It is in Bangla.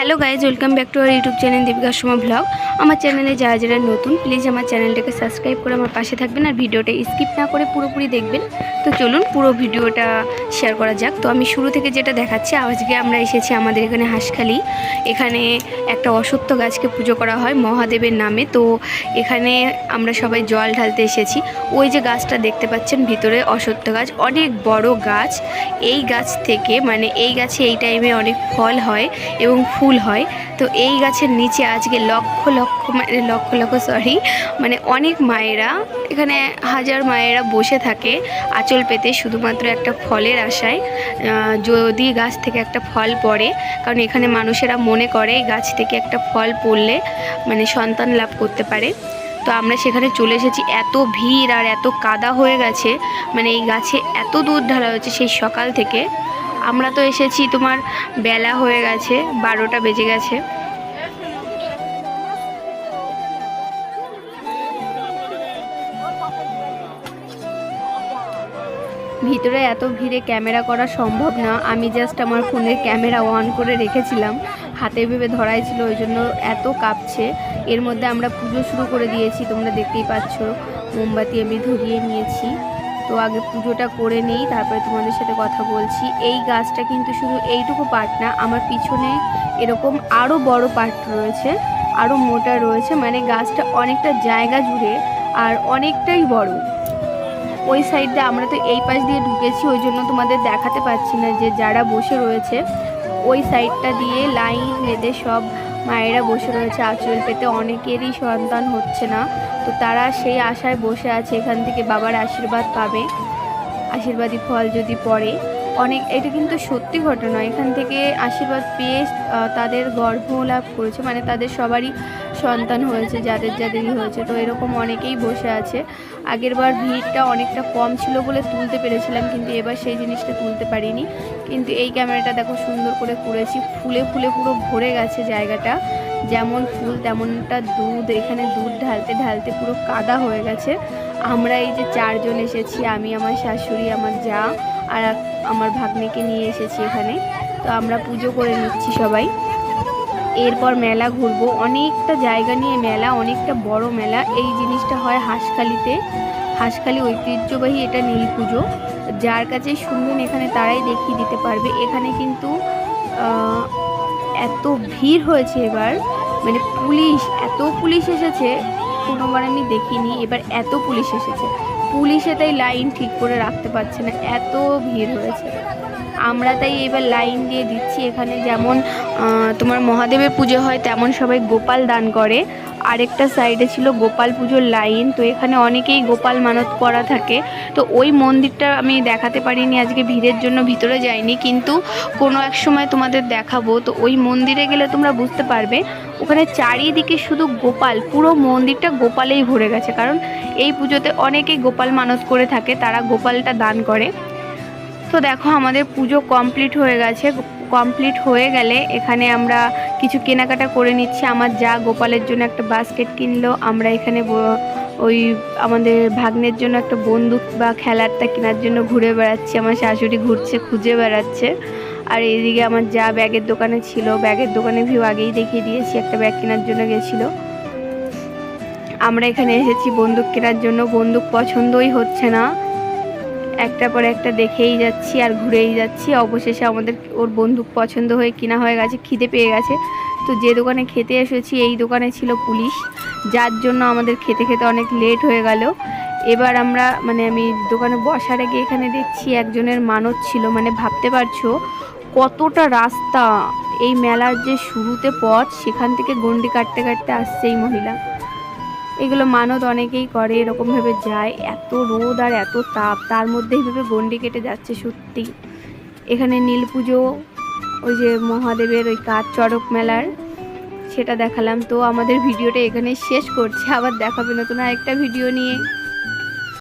Hello guys, welcome back to our YouTube channel Deepika Sama vlog. আমার চ্যানেলে যারা যারা নতুন, প্লিজ আমার চ্যানেলটাকে সাবস্ক্রাইব করে আমার পাশে থাকবেন আর ভিডিওটা স্কিপ না করে পুরোপুরি দেখবেন। তো চলুন পুরো ভিডিওটা শেয়ার করা যাক। তো আমি শুরু থেকে যেটা দেখাচ্ছি, আজকে আমরা এসেছি আমাদের এখানে হাঁসখালি। এখানে একটা অসত্য গাছকে পুজো করা হয় মহাদেবের নামে। তো এখানে আমরা সবাই জল ঢালতে এসেছি। ওই যে গাছটা দেখতে পাচ্ছেন, ভিতরে অসত্য গাছ, অনেক বড় গাছ। এই গাছ থেকে মানে এই গাছে এই টাইমে অনেক ফল হয় এবং ফুল হয়। তো এই গাছের নিচে আজকে লক্ষ লক্ষ মানে লক্ষ লক্ষ সরি মানে অনেক মায়েরা, এখানে হাজার মায়েরা বসে থাকে আঁচল পেতে শুধুমাত্র একটা ফলের আশায়। যদি গাছ থেকে একটা ফল পড়ে, কারণ এখানে মানুষেরা মনে করে এই গাছ থেকে একটা ফল পড়লে মানে সন্তান লাভ করতে পারে। তো আমরা সেখানে চলে এসেছি। এত ভিড় আর এত কাদা হয়ে গেছে মানে এই গাছে এত দুধ ঢালা হয়েছে সেই সকাল থেকে। আমরা তো এসেছি, তোমার বেলা হয়ে গেছে, বারোটা বেজে গেছে। ভিতরে এত ভিড়ে ক্যামেরা করা সম্ভব না, আমি জাস্ট আমার ফোনের ক্যামেরা অন করে রেখেছিলাম। হাতে ভেবে ধরাই ছিল, ওই জন্য এত কাঁপছে। এর মধ্যে আমরা পুজো শুরু করে দিয়েছি, তোমরা দেখতেই পাচ্ছ। মোমবাতি আমি ধরিয়ে নিয়েছি। তো আগে পুজোটা করে নিই, তারপরে তোমাদের সাথে কথা বলছি। এই গাছটা কিন্তু শুধু এইটুকু পাট না, আমার পিছনে এরকম আরও বড় পাট রয়েছে আরও মোটা রয়েছে মানে গাছটা অনেকটা জায়গা জুড়ে আর অনেকটাই বড়। ওই সাইডটা আমরা তো এই পাশ দিয়ে ঢুকেছি, ওই জন্য তোমাদের দেখাতে পাচ্ছি না যে যারা বসে রয়েছে ওই সাইডটা দিয়ে লাইন বেঁধে সব মায়েরা বসে রয়েছে, আঁচল পেতে। অনেকেরই সন্তান হচ্ছে না। তো তারা সেই আশায় বসে আছে, এখান থেকে বাবার আশীর্বাদ পাবে। আশীর্বাদী ফল যদি পড়ে অনেক, এটা কিন্তু সত্যি ঘটনা। এখান থেকে আশীর্বাদ পেয়ে তাদের গর্ভ লাভ করেছে। মানে তাদের সবারই সন্তান হয়েছে, যাদের যাদেরই হয়েছে। তো এরকম অনেকেই বসে আছে। আগেরবার ভিড়টা অনেকটা কম ছিল বলে তুলতে পেরেছিলাম, কিন্তু এবার সেই জিনিসটা তুলতে পারিনি। কিন্তু এই ক্যামেরাটা দেখো সুন্দর করে করেছি। ফুলে ফুলে পুরো ভরে গেছে জায়গাটা। যেমন ফুল, তেমনটা দুধ। এখানে দুধ ঢালতে ঢালতে পুরো কাদা হয়ে গেছে। আমরা এই যে চারজন এসেছি, আমি, আমার শাশুড়ি, আমার যা। আর আমার ভাগ্নেকে নিয়ে এসেছি এখানে। তো আমরা পুজো করে নিচ্ছি সবাই। এরপর মেলা ঘুরবো। অনেকটা জায়গা নিয়ে মেলা, অনেকটা বড় মেলা। এই জিনিসটা হয় হাঁসখালিতে। হাঁসখালি ঐতিহ্যবাহী এটা নীল পুজো। যার কাছে শুনবেন, এখানে তারাই দেখিয়ে দিতে পারবে। এখানে কিন্তু এত ভিড় হয়েছে এবার। মানে পুলিশ, এত পুলিশ এসেছে। কোনোবার আমি দেখিনি। এবার এত পুলিশ এসেছে। পুলিশে তাই লাইন ঠিক করে রাখতে পারছে না, এত ভিড় হয়েছে। আমরা তাই এবার লাইন দিয়ে দিচ্ছি, এখানে যেমন তোমার মহাদেবের পুজো হয় তেমন সবাই গোপাল দান করে। আরেকটা সাইডে ছিল গোপাল পুজোর লাইন, তো এখানে অনেকেই গোপাল মানত করা থাকে। তো ওই মন্দিরটা আমি দেখাতে পারিনি, আজকে ভিড়ের জন্য ভিতরে যাইনি, কিন্তু কোনো এক সময় তোমাদের দেখাবো। তো ওই মন্দিরে গেলে তোমরা বুঝতে পারবে ওখানে চারিদিকে শুধু গোপাল, পুরো মন্দিরটা গোপালেই ভরে গেছে। কারণ এই পুজোতে অনেকেই গোপাল মানত করে থাকে, তারা গোপালটা দান করে। তো দেখো, আমাদের পুজো কমপ্লিট হয়ে গেছে। কমপ্লিট হয়ে গেলে এখানে আমরা কিছু কেনাকাটা করে নিচ্ছি। আমার যা গোপালের জন্য একটা বাস্কেট কিনলো, আমরা এখানে ওই আমাদের ভাগ্নের জন্য একটা বন্দুক বা খেলারটা কেনার জন্য ঘুরে বেড়াচ্ছি। আমার শাশুড়ি ঘুরছে, খুঁজে বেড়াচ্ছে। আর এইদিকে আমার যা ব্যাগের দোকানে ছিল, ব্যাগের দোকানে ভিউ আগেই দেখিয়ে দিয়েছি, একটা ব্যাগ কেনার জন্য গেছিল। আমরা এখানে এসেছি বন্দুক কেনার জন্য, বন্দুক পছন্দই হচ্ছে না। একটা পর একটা দেখেই যাচ্ছি আর ঘুরেই যাচ্ছি। অবশেষে আমাদের ওর বন্দুক পছন্দ হয়ে কিনা হয়ে গেছে, খিদে পেয়ে গেছে। তো যে দোকানে খেতে এসেছি, এই দোকানে ছিল পুলিশ, যার জন্য আমাদের খেতে খেতে অনেক লেট হয়ে গেল। এবার আমরা মানে আমি দোকানে বসার আগে এখানে দেখছি একজনের মানত ছিল মানে ভাবতে পারছ? কতটা রাস্তা এই মেলার যে শুরুতে পথ, সেখান থেকে গন্ডি কাটতে কাটতে আসছে এই মহিলা। এগুলো মানত অনেকেই করে এরকমভাবে যায়। এত রোদ আর এত তাপ, তার মধ্যে এইভাবে গন্ডি কেটে যাচ্ছে সত্যি। এখানে নীল পুজো, ওই যে মহাদেবের ওই কাজ চড়ক মেলার, সেটা দেখালাম। তো আমাদের ভিডিওটা এখানে শেষ করছি। আবার দেখাবে নতুন আরেকটা ভিডিও নিয়ে।